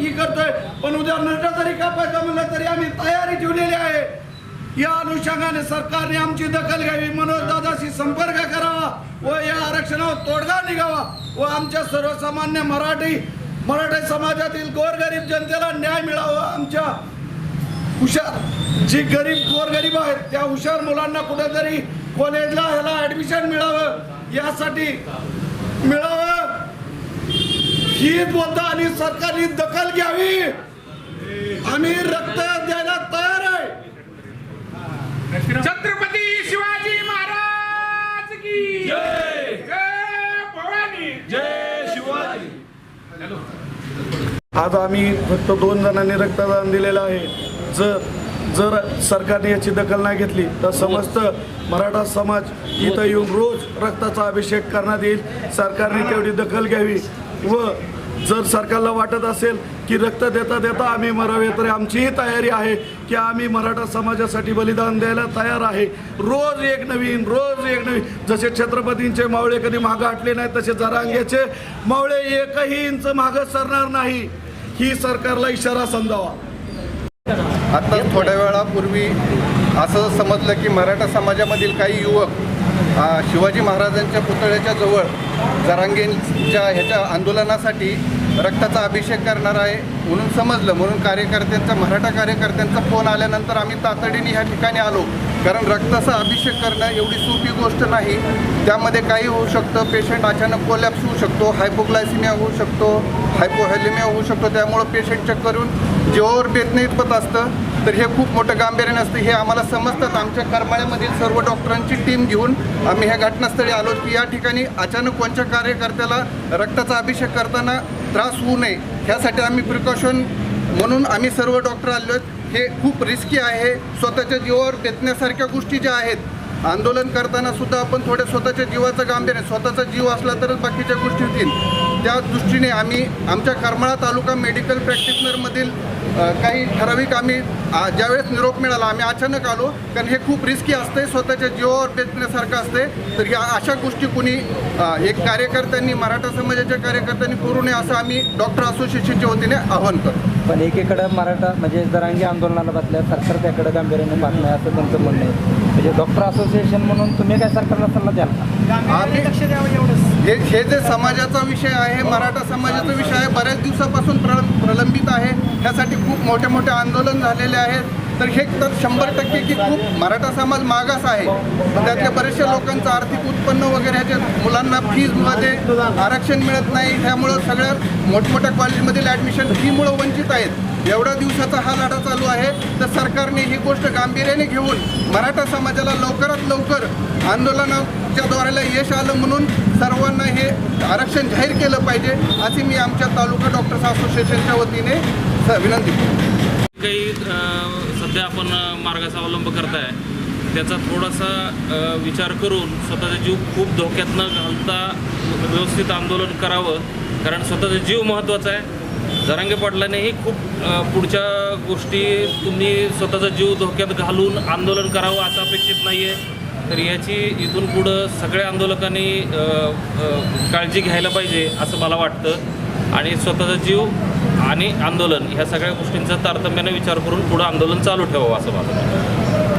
ही करतोय. पण उद्या नट जरी कापायचं म्हणलं तरी आम्ही तयारी ठेवलेली आहे. या अनुषंगाने सरकारने आमची दखल घ्यावी. मनोज दादाशी संपर्क करावा व या आरक्षणावर तोडगा निघावा व आमच्या सर्वसामान्य मराठी मराठी समाजातील गोरगरीब जनतेला न्याय मिळावा. आमच्या हुशार जी गरीब गोरगरीब आहेत त्या हुशार मुलांना कुठेतरी कॉलेजला ह्याला ऍडमिशन मिळावं. यासाठी मिळावं. ही बोलता आणि सरकारने दखल घ्यावी. आम्ही रक्त द्यायला तयार आहे. छत्रपती शिवाजी महाराज की जय. जय भवानी. जय शिवाजी. आज आम्ही फक्त दोन जणांनी रक्तदान दिलेलं आहे. जर जर सरकारने याची दखल नाही घेतली तर समस्त मराठा समाज इथं येऊन रोज रक्ताचा अभिषेक करण्यात येईल. सरकारने तेवढी दखल घ्यावी व जर सरकारला वाटत असेल की रक्त देता देता आम्ही मरावे तर आमचीही तयारी आहे की आम्ही मराठा समाजासाठी बलिदान द्यायला तयार आहे. रोज एक नवीन रोज एक नवीन. जसे छत्रपतींचे मावळे कधी मागं हटले नाही तसे जरांगेचे मावळे एकही इंच मागं सरणार नाही. ही सरकारला इशारा समजावा. आता थोड्या वेळापूर्वी असं समजलं की मराठा समाजामधील काही युवक शिवाजी महाराजांच्या पुतळ्याच्या जवळ जरांगेंच्या ह्याच्या आंदोलनासाठी रक्ताचा अभिषेक करणार आहे म्हणून समजलं म्हणून कार्यकर्त्यांचा मराठा कार्यकर्त्यांचा फोन आल्यानंतर आम्ही तातडीने ह्या ठिकाणी आलो. कारण रक्ताचा अभिषेक करणं एवढी सोपी गोष्ट नाही. त्यामध्ये काही होऊ शकतं. पेशंट अचानक कोलॅप्स होऊ शकतो. हायपोग्लायसिमिया होऊ शकतो. हायपोहॅलिमिया होऊ शकतो. त्यामुळं पेशंट करून जीवावर बेतणे इतपत असतं. तर हे खूप मोठं गांभीर्याने असतं. हे आम्हाला समजतात. आमच्या करमाळ्यामधील सर्व डॉक्टरांची टीम घेऊन आम्ही ह्या घटनास्थळी आलो की या ठिकाणी अचानक कोणत्या कार्यकर्त्याला रक्ताचा अभिषेक करताना त्रास होऊ नये. ह्यासाठी आम्ही प्रिकॉशन म्हणून आम्ही सर्व डॉक्टर आलो आहेत. हे खूप रिस्की आहे. स्वतःच्या जीवावर बेतण्यासारख्या गोष्टी ज्या आहेत आंदोलन करताना सुद्धा आपण थोड्या स्वतःच्या जीवाचं गांभीर्य स्वतःचा जीव असला तरच बाकीच्या गोष्टी होतील. त्या दृष्टीने आम्ही आमच्या करमाळा तालुका मेडिकल प्रॅक्टिशनरमधील काही ठराविक आम्ही ज्यावेळेस निरोप मिळाला आम्ही अचानक आलो कारण हे खूप रिस्की असते स्वतःच्या जीवावर बेतण्यासारखं असते तर या अशा गोष्टी कुणी एक कार्यकर्त्यांनी मराठा समाजाच्या कार्यकर्त्यांनी करू नये असं आम्ही डॉक्टर असोसिएशनच्या वतीने आवाहन करतो. पण एकीकडं मराठा म्हणजे जरांगी आंदोलनाला बसल्या सरकार त्याकडे गांभीर्याने पाहत नाही असं त्यांचं म्हणणं आहे. म्हणजे डॉक्टर असोसिएशन म्हणून तुम्ही काय सरकारला सल्ला द्याल का? आम्ही हे हे जे समाजाचा विषय आहे मराठा समाजाचा विषय आहे बऱ्याच दिवसापासून प्र प्रलंबित आहे. ह्यासाठी खूप मोठे मोठे आंदोलन झालेले आहेत. तर हे तर शंभर टक्के की खूप मराठा समाज मागास आहे. त्यातल्या बऱ्याचशा लोकांचं आर्थिक उत्पन्न वगैरे ह्याच्या मुलांना फीजमध्ये आरक्षण मिळत नाही. त्यामुळं सगळ्या मोठमोठ्या कॉलेजमधील ॲडमिशन फीमुळं वंचित आहेत. एवढ्या दिवसाचा हा लढा चालू आहे. तर सरकारने ही गोष्ट गांभीर्याने घेऊन मराठा समाजाला लवकरात लवकर आंदोलनाच्या द्वाराला यश आलं म्हणून सर्वांना हे आरक्षण जाहीर केलं पाहिजे असे मी आमच्या तालुका डॉक्टर्स असोसिएशनच्या वतीने विनंती. काही सध्या आपण मार्गाचा अवलंब करताय. त्याचा थोडासा विचार करून स्वतःचा जीव खूप धोक्यात न घालता व्यवस्थित आंदोलन करावं. कारण स्वतःचा जीव महत्त्वाचा आहे. जरांगे पडल्यानेही खूप पुढच्या गोष्टी तुम्ही स्वतःचा जीव धोक्यात घालून आंदोलन करावं असं अपेक्षित नाही आहे तर याची इथून पुढं सगळ्या आंदोलकांनी काळजी घ्यायला पाहिजे असं मला वाटतं. आणि स्वतःचा जीव आणि आंदोलन ह्या सगळ्या गोष्टींचा तारतम्याने विचार करून पुढं आंदोलन चालू ठेवावं असं माझं